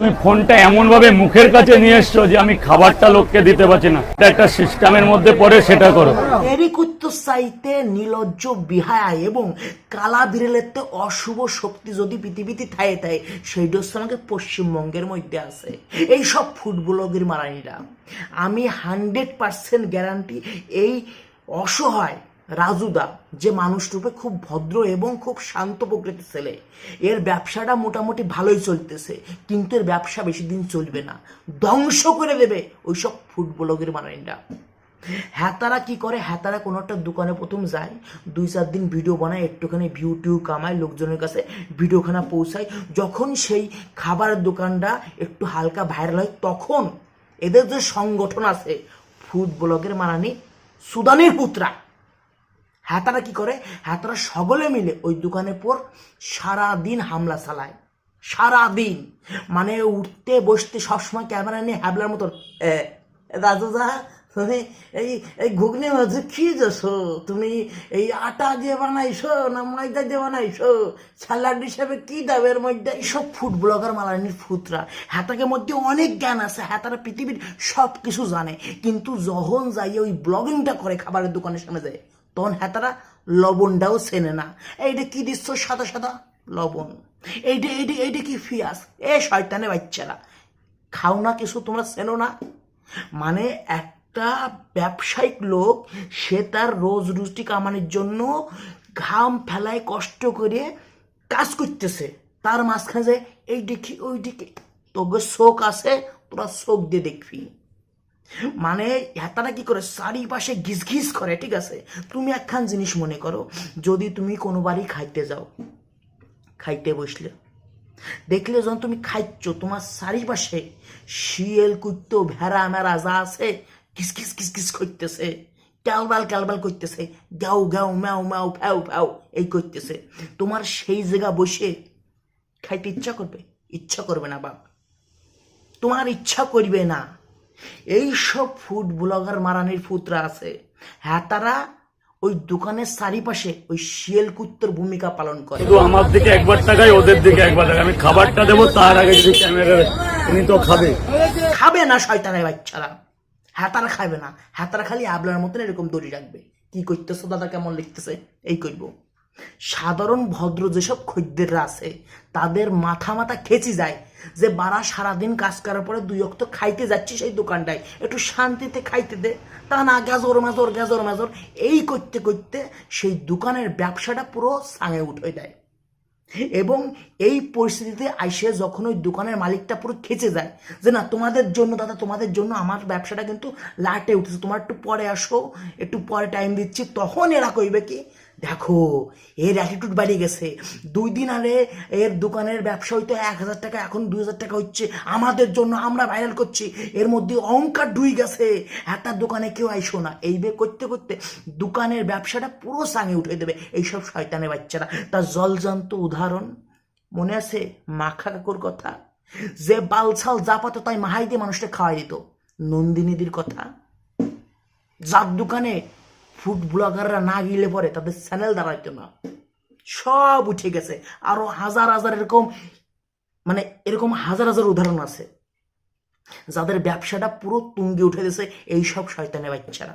তুমি ফোনটা এমন ভাবে মুখের কাছে নিয়ে এসছো যে আমি খাবারটা লোককে দিতে পারছি না। একটা সিস্টেমের মধ্যে পড়ে, সেটা করো। এরিকুত্ত সাইতে নিলজ্জ বিহায় এবং কালা বিড়েলেতে অশুভ শক্তি যদি পৃথিবীতে থায়ে থাকে সেইটা হচ্ছে আমাকে পশ্চিমবঙ্গের মধ্যে আছে। এই সব ফুড ব্লগের মারানিরা। আমি হান্ড্রেড পার্সেন্ট গ্যারান্টি এই অসহায় রাজুদা, যে মানুষরূপে খুব ভদ্র এবং খুব শান্ত প্রকৃতির ছেলে। এর ব্যবসাটা মোটামুটি ভালোই চলতেছে, কিন্তু এর ব্যবসা বেশি দিন চলবে না। ধ্বংস করে দেবে ওইসব ফুড ব্লগের মারানিরা হ্যাতারা কি করে? হ্যাতারা কোনো একটা দোকানে প্রথম যায়, দুই চার দিন ভিডিও বানায়, একটুখানি ভিউ টিউ কামায়, লোকজনের কাছে ভিডিওখানা পৌঁছায়। যখন সেই খাবারের দোকানটা একটু হালকা ভাইরাল হয়, তখন এদের যে সংগঠন আছে ফুড ব্লগের মানানি, সুদানের পুত্রা। হ্যাতারা কি করে? হ্যাতারা সকলে মিলে ওই দোকানের পর সারা দিন হামলা চালায়। সারা দিন মানে উঠতে, বসতে সবসময় ক্যামেরা নিয়ে হ্যাবলার মতন দাদুদা তুমি এই এই ঘুগনি তুমি এই আটা দিয়ে বানাইছো না ময়দা দিয়ে বানাইছো? স্যালাড হিসাবে কি দাবে এর মধ্যে এইসব ফুড ব্লগার মালানির ফুতরা। হ্যাতাকের মধ্যে অনেক জ্ঞান আছে। হ্যাতারা পৃথিবীর সব কিছু জানে। কিন্তু যখন যাই ওই ব্লগিংটা করে খাবারের দোকানের সামনে যায় তখন হ্যাতারা লবণটাও চেনে না। এইটা কি দিচ্ছ সাদা সাদা? লবণ। এইটা এইটা এইটা কি ফিয়াস? এ শয়তানে বাচ্চারা। খাও না কিছু, তোমরা চেনো না। মানে একটা ব্যবসায়িক লোক, সে তার রোজ রুটি কামানোর জন্য ঘাম ফেলায় কষ্ট করে কাজ করতেছে। তার মাঝখানে যে এই দেখি ওই দেখি তোকে শোক আছে, তোরা শোক দিয়ে দেখবি। মানে হাতারা কি করে চারিপাশে ঘিস ঘিস করে, ঠিক আছে? তুমি একখান জিনিস মনে করো, যদি তুমি কোনো বাড়ি খাইতে যাও, খাইতে বসলে, দেখলে যখন তুমি খাইচ্ছ, তোমার চারিপাশে শিয়েল, কুত্তো, ভেড়া, মেরা যা আছে কিস কিস কিস কিস করতেছে, ক্যালবাল ক্যালবাল করতেছে গ্যাও গ্যাও ম্যাও ম্যাও ফ্যাও ফ্যাও এই করতেছে। তোমার সেই জায়গা বসে খাইতে ইচ্ছা করবে? ইচ্ছা করবে না বাপ। তোমার ইচ্ছা করবে না। এই সব ফুড ব্লগার মারানির ফুতরা আছে। হ্যাঁ তারা ওই দোকানের চারিপাশে ওই শিয়াল কুত্তর ভূমিকা পালন করে। শুধু আমার দিকে একবার টাকায় ওদের দিকে একবার টাকা আমি খাবারটা দেবো তার আগে যদি ক্যামেরা উনি তো খাবে। খাবে না শয়তানের বাচ্চারা। হাতারা খাবে না। হাতারা খালি আবলার মতন এরকম দড়ি রাখবে। কি করতেছো দাদা? কেমন লিখতেছে? এই করব সাধারণ ভদ্র যেসব খদ্দেররা আছে, তাদের মাথা মাথা খেচি যায় যে বারা সারাদিন কাজ করার পরে দুই অক্ত খাইতে যাচ্ছি সেই দোকানটায়। একটু শান্তিতে খাইতে দে। তা না, গাজর, মাজর গাজর, মাজর। এই করতে করতে সেই দোকানের ব্যবসাটা পুরো সাঙে উঠে দেয় এবং এই পরিস্থিতিতে আইসে যখন ওই দোকানের মালিকটা পুরো খেচে যায় যে, না, তোমাদের জন্য দাদা, তোমাদের জন্য আমার ব্যবসাটা কিন্তু লাটে উঠেছে। তোমার একটু পরে আসো, একটু পরে টাইম দিচ্ছি। তখন এরা কইবে কি দেখো, এর অ্যাটিটিউড বাড়িয়ে গেছে। দুই দিন আগে এর দোকানের ব্যবসা হইতো এক হাজার টাকা, এখন দুই হাজার টাকা হচ্ছে। আমাদের জন্য আমরা ভাইরাল করছি। এর মধ্যে অহংকার ডুই গেছে। একটা দোকানে কেউ আইসো না। এই বে করতে করতে দোকানের ব্যবসাটা পুরো সাঙে উঠে দেবে। এইসব শয়তানের বাচ্চারা। তার জলজান্ত উদাহরণ? মনে আছে মাখা কাকুর কথা? যে বালছাল যা পাতো তাই মাহাই দিয়ে মানুষটা খাওয়াই দিত। নন্দিনীদির কথা? যার দোকানে ফুড ব্লগাররা না গিলে পরে তাদের চ্যানেল দাঁড়াইতো না। সব উঠে গেছে। আরও হাজার হাজার এরকম মানে এরকম হাজার হাজার উদাহরণ আছে। যাদের ব্যবসাটা পুরো তুঙ্গে উঠে গেছে এই সব শয়তানের বাচ্চারা।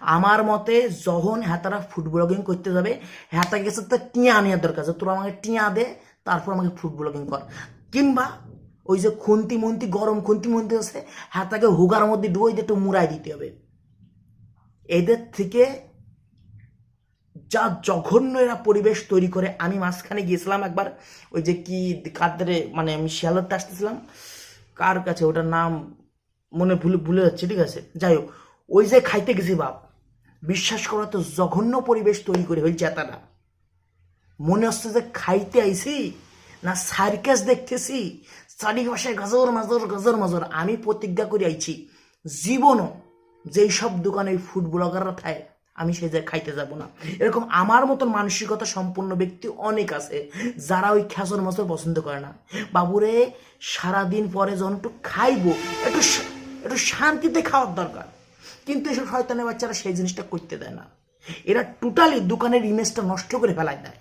আমার মতে যখন হ্যাতারা ফুড ব্লগিং করতে যাবে হ্যাতা গেছে তো টিয়া নেওয়ার দরকার আছে। তোরা আমাকে টিয়া দে, তারপর আমাকে ফুড ব্লগিং কর। কিংবা ওই যে খুন্তি মন্তি, গরম খুন্তি মন্তি আছে হ্যাতাকে হুগার মধ্যে ডুবই দিয়ে একটু মুড়াই দিতে হবে। এদের থেকে যা জঘন্য এরা পরিবেশ তৈরি করে, আমি মাঝখানে গিয়েছিলাম একবার, ওই যে কি কাদের মানে আমি শিয়ালতে আসতেছিলাম, কার কাছে, ওটার নাম মনে ভুলে ভুলে যাচ্ছে, ঠিক আছে? যাই হোক, ওই যে খাইতে গেছি বাপ, বিশ্বাস করো তো জঘন্য পরিবেশ তৈরি করে হয়েছে তারা মনে হচ্ছে যে খাইতে আইছি না সার্কাস দেখতেছি, চারিপাশে গাজর, মাজর গাজর, মাজর, আমি প্রতিজ্ঞা করে আইছি, জীবনও যেই সব দোকানে ফুড ব্লগাররা থাকে, আমি সেই জায়গায় খাইতে যাব না। এরকম আমার মতন মানসিকতা সম্পন্ন ব্যক্তি অনেক আছে, যারা ওই খেসর মচর পছন্দ করে না। বাবুরে, সারাদিন পরে যখন একটু খাইবো, একটু একটু শান্তিতে খাওয়ার দরকার। কিন্তু এসব শয়তানের বাচ্চারা সেই জিনিসটা করতে দেয় না। এরা টোটালি দোকানের ইমেজটা নষ্ট করে ফেলায় দেয়।